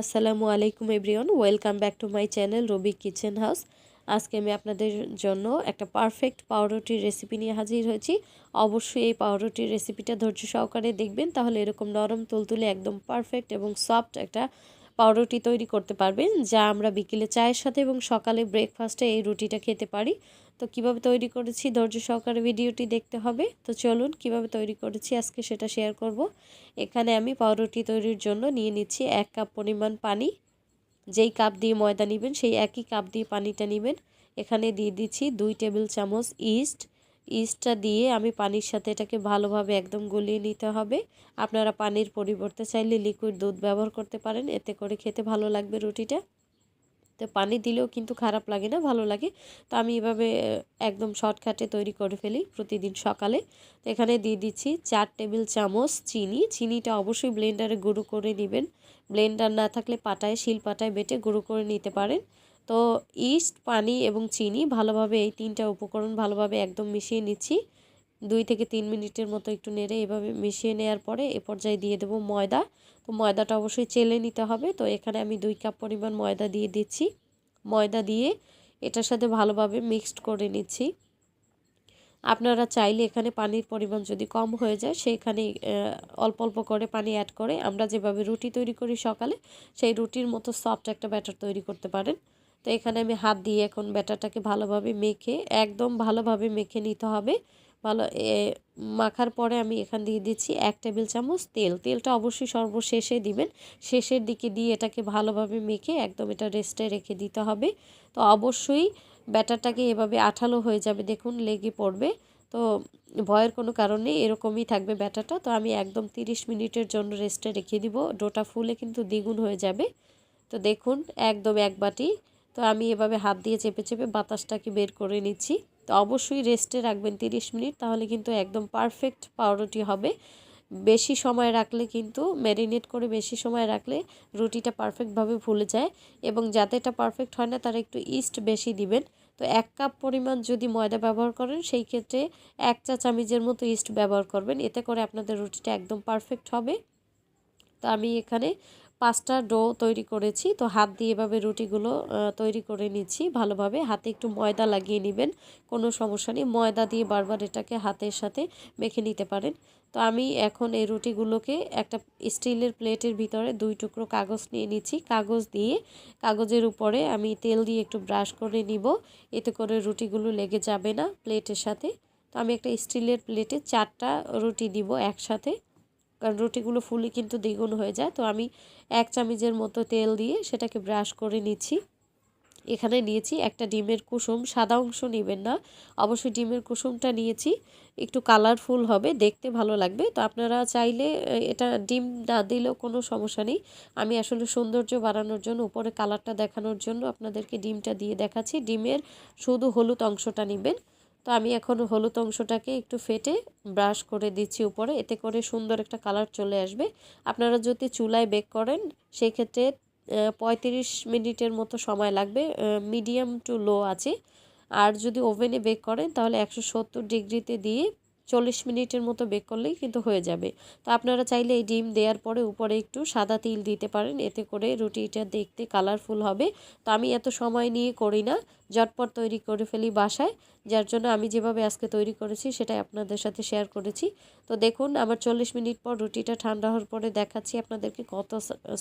আসসালামু আলাইকুম everyone, welcome back to my channel Rabi kitchen house. আজকে আমি আপনাদের জন্য একটা পারফেক্ট পাউরুটির রেসিপি নিয়ে হাজির হয়েছি। অবশ্যই এই পাউরুটির রেসিপিটা ধৈর্য সহকারে দেখবেন, তাহলে এরকম নরম তুলতুলে একদম পারফেক্ট এবং সফট একটা পাউরুটি তৈরি করতে পারবেন, যা আমরা বিকেলে চায়ের সাথে এবং সকালে ব্রেকফাস্টে এই রুটিটা খেতে পারি। তো কীভাবে তৈরি করেছি? ধৈর্য সহকারে ভিডিওটি দেখতে হবে। তো চলুন কীভাবে তৈরি করেছি আজকে সেটা শেয়ার করব। এখানে আমি পাউরুটি তৈরির জন্য নিয়ে নিচ্ছি এক কাপ পরিমাণ পানি। যেই কাপ দিয়ে ময়দা নেবেন, সেই একই কাপ দিয়ে পানিটা নেবেন। এখানে দিয়ে দিচ্ছি দুই টেবিল চামচ ইস্ট। ইস্টটা দিয়ে আমি পানির সাথে এটাকে ভালোভাবে একদম গলিয়ে নিতে হবে। আপনারা পানির পরিবর্তে চাইলে লিকুইড দুধ ব্যবহার করতে পারেন। এতে করে খেতে ভালো লাগবে রুটিটা। তো পানি দিলেও কিন্তু খারাপ লাগে না, ভালো লাগে। তো আমি এভাবে একদম শর্টকাটে তৈরি করে ফেলি প্রতিদিন সকালে। তো এখানে দিয়ে দিচ্ছি চার টেবিল চামচ চিনি। চিনিটা অবশ্যই ব্লেন্ডারে গুঁড়ো করে নেবেন। ব্লেন্ডার না থাকলে পাটায়, শিল পাটায় বেটে গুঁড়ো করে নিতে পারেন। তো ইস্ট, পানি এবং চিনি ভালোভাবে, এই তিনটা উপকরণ ভালোভাবে একদম মিশিয়ে নিচ্ছি। দুই থেকে তিন মিনিটের মতো একটু নেড়ে এভাবে মিশিয়ে নেওয়ার পরে এ পর্যায়ে দিয়ে দেবো ময়দা। তো ময়দাটা অবশ্যই চেলে নিতে হবে। তো এখানে আমি দুই কাপ পরিমাণ ময়দা দিয়ে দিচ্ছি। ময়দা দিয়ে এটার সাথে ভালোভাবে মিক্সড করে নিচ্ছি। আপনারা চাইলে এখানে পানির পরিমাণ যদি কম হয়ে যায় সেইখানে অল্প অল্প করে পানি অ্যাড করে আমরা যেভাবে রুটি তৈরি করি সকালে, সেই রুটির মতো সফট একটা ব্যাটার তৈরি করতে পারেন। তো এখানে আমি হাত দিয়ে এখন ব্যাটারটাকে ভালোভাবে মেখে, একদম ভালোভাবে মেখে নিতে হবে। ভালো মাখার পরে আমি এখান দিয়ে দিচ্ছি এক টেবিল চামচ তেল। তেলটা অবশ্যই সর্বশেষে দিবেন। শেষের দিকে দিয়ে এটাকে ভালোভাবে মেখে একদম এটা রেস্টে রেখে দিতে হবে। তো অবশ্যই ব্যাটারটাকে এভাবে আঠালো হয়ে যাবে, দেখুন লেগে পড়বে। তো ভয়ের কোনো কারণে এরকমই থাকবে ব্যাটারটা। তো আমি একদম 30 মিনিটের জন্য রেস্টে রেখে দিব। ডোটা ফুলে কিন্তু দ্বিগুণ হয়ে যাবে। তো দেখুন, একদম এক বাটি। তো আমি এভাবে হাত দিয়ে চেপে চেপে বাতাসটাকে বের করে নিচ্ছি। তো অবশ্যই রেস্টে রাখবেন 30 মিনিট, তাহলে কিন্তু একদম পারফেক্ট পাউরুটি হবে। বেশি সময় রাখলে কিন্তু ম্যারিনেট করে বেশি সময় রাখলে রুটিটা পারফেক্টভাবে ফুলে যায় এবং যাতে এটা পারফেক্ট হয় না, তারা একটু ইস্ট বেশি দিবেন। তো এক কাপ পরিমাণ যদি ময়দা ব্যবহার করেন, সেই ক্ষেত্রে এক চা চামিচের মতো ইস্ট ব্যবহার করবেন, এতে করে আপনাদের রুটিটা একদম পারফেক্ট হবে। তো আমি এখানে পাঁচটা ডো তৈরি করেছি। তো হাত দিয়ে এভাবে রুটিগুলো তৈরি করে নিচ্ছি ভালোভাবে। হাতে একটু ময়দা লাগিয়ে নেবেন, কোনো সমস্যা নেই। ময়দা দিয়ে বারবার এটাকে হাতের সাথে মেখে নিতে পারেন। তো আমি এখন এই রুটিগুলোকে একটা স্টিলের প্লেটের ভিতরে দুই টুকরো কাগজ নিয়ে নিচ্ছি। কাগজ দিয়ে, কাগজের উপরে আমি তেল দিয়ে একটু ব্রাশ করে নিব। এতে করে রুটিগুলো লেগে যাবে না প্লেটের সাথে। তো আমি একটা স্টিলের প্লেটে চারটা রুটি দিব একসাথে। কারণ রুটিগুলো ফুলে কিন্তু দ্বিগুণ হয়ে যায়। তো আমি এক চামিচের মতো তেল দিয়ে সেটাকে ব্রাশ করে নিচ্ছি। এখানে নিয়েছি একটা ডিমের কুসুম। সাদা অংশ নেবেন না। অবশ্যই ডিমের কুসুমটা নিয়েছি। একটু কালারফুল হবে, দেখতে ভালো লাগবে। তো আপনারা চাইলে এটা ডিম না দিলেও কোনো সমস্যা নেই। আমি আসলে সৌন্দর্য বাড়ানোর জন্য, উপরে কালারটা দেখানোর জন্য আপনাদেরকে ডিমটা দিয়ে দেখাচ্ছি। ডিমের শুধু হলুদ অংশটা নেবেন। তো আমি এখন হলুদ অংশটাকে একটু ফেটে ব্রাশ করে দিচ্ছি উপরে। এতে করে সুন্দর একটা কালার চলে আসবে। আপনারা যদি চুলায় বেক করেন, সেক্ষেত্রে পঁয়ত্রিশ মিনিটের মতো সময় লাগবে মিডিয়াম টু লো আছে। আর যদি ওভেনে বেক করেন, তাহলে একশো সত্তর ডিগ্রিতে দিয়ে চল্লিশ মিনিটের মতো বেক করলেই কিন্তু হয়ে যাবে। তো আপনারা চাইলে এই ডিম দেওয়ার পরে উপরে একটু সাদা তিল দিতে পারেন, এতে করে রুটিটা দেখতে কালারফুল হবে। তো আমি এত সময় নিয়ে করি না, ঝটপট তৈরি করে ফেলি বাসায়। যার জন্য আমি যেভাবে আজকে তৈরি করেছি সেটাই আপনাদের সাথে শেয়ার করেছি। তো দেখুন, আমার চল্লিশ মিনিট পর রুটিটা ঠান্ডা হওয়ার পরে দেখাচ্ছি আপনাদেরকে কত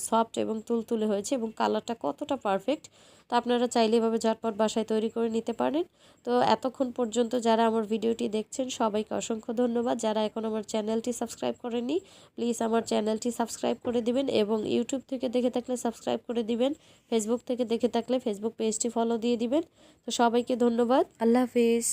সফট এবং তুলতুলে হয়েছে এবং কালারটা কতটা পারফেক্ট তো আপনারা চাইলে এভাবে ঝটপট বাসায় তৈরি করে নিতে পারেন। তো এতক্ষণ পর্যন্ত যারা আমার ভিডিওটি দেখছেন, সবাইকে অসংখ্য ধন্যবাদ। যারা এখন আমার চ্যানেলটি সাবস্ক্রাইব করেনি প্লিজ আমার চ্যানেলটি সাবস্ক্রাইব করে দিবেন এবং ইউটিউব থেকে দেখে থাকলে সাবস্ক্রাইব করে দিবেন, ফেসবুক থেকে দেখে থাকলে ফেসবুক পেজটি ফলো দিয়ে দিবেন। তো সবাইকে ধন্যবাদ। আল্লাহ হাফিজ।